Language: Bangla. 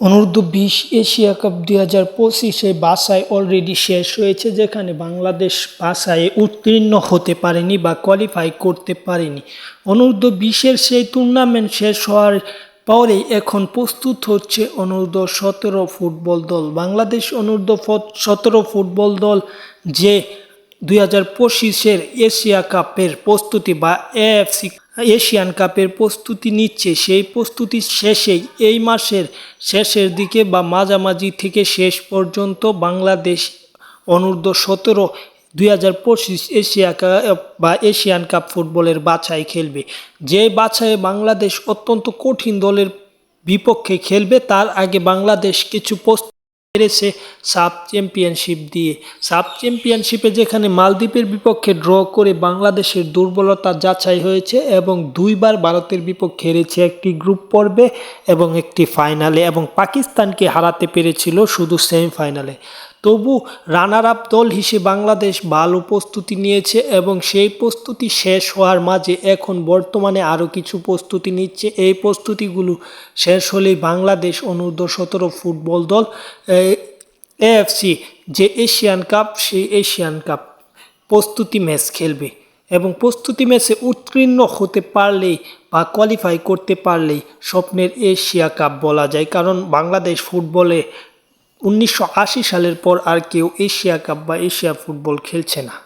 অনূর্ধ্ব বিশ এশিয়া কাপ দুই হাজার পঁচিশে বাসায় অলরেডি শেষ হয়েছে, যেখানে বাংলাদেশ বাসায় উত্তীর্ণ হতে পারেনি বা কোয়ালিফাই করতে পারেনি। অনূর্ধ্ব বিশের সেই টুর্নামেন্ট শেষ হওয়ার পরেই এখন প্রস্তুত হচ্ছে অনূর্ধ্ব সতেরো ফুটবল দল। বাংলাদেশ অনূর্ধ্ব সতেরো ফুটবল দল যে দুই হাজার পঁচিশের এশিয়া কাপের প্রস্তুতি বা এএফসি, এশিয়ান কাপের প্রস্তুতি নিচ্ছে। সেই প্রস্তুতি শেষেই এই মাসের শেষের দিকে বা মাঝামাঝি থেকে শেষ পর্যন্ত বাংলাদেশ অনূর্ধ্ব সতেরো, দুই হাজার পঁচিশ এশিয়া কাপ বা এশিয়ান কাপ ফুটবলের বাছাই খেলবে। যে বাছাইয়ে বাংলাদেশ অত্যন্ত কঠিন দলের বিপক্ষে খেলবে, তার আগে বাংলাদেশ কিছু পেরেছে সাব চ্যাম্পিয়নশিপ দিয়ে। সাব চ্যাম্পিয়নশিপে যেখানে মালদ্বীপের বিপক্ষে ড্র করে বাংলাদেশের দুর্বলতা যাচাই হয়েছে এবং দুইবার ভারতের বিপক্ষে হেরেছে একটি গ্রুপ পর্বে এবং একটি ফাইনালে এবং পাকিস্তানকে হারাতে পেরেছিল শুধু সেমিফাইনালে। তবু রানার আপ দল হিসেবে বাংলাদেশ ভালো প্রস্তুতি নিয়েছে এবং সেই প্রস্তুতি শেষ হওয়ার মাঝে এখন বর্তমানে আরও কিছু প্রস্তুতি নিচ্ছে। এই প্রস্তুতিগুলো শেষ হলেই বাংলাদেশ অনূর্ধ্ব সতেরো ফুটবল দল এএফসি, যে এশিয়ান কাপ, সেই এশিয়ান কাপ প্রস্তুতি ম্যাচ খেলবে এবং প্রস্তুতি ম্যাচে উত্তীর্ণ হতে পারলেই বা কোয়ালিফাই করতে পারলেই স্বপ্নের এশিয়া কাপ বলা যায়। কারণ বাংলাদেশ ফুটবলে উনিশশো আশি সালের পর আর কেউ এশিয়া কাপ বা এশিয়া ফুটবল খেলছে না।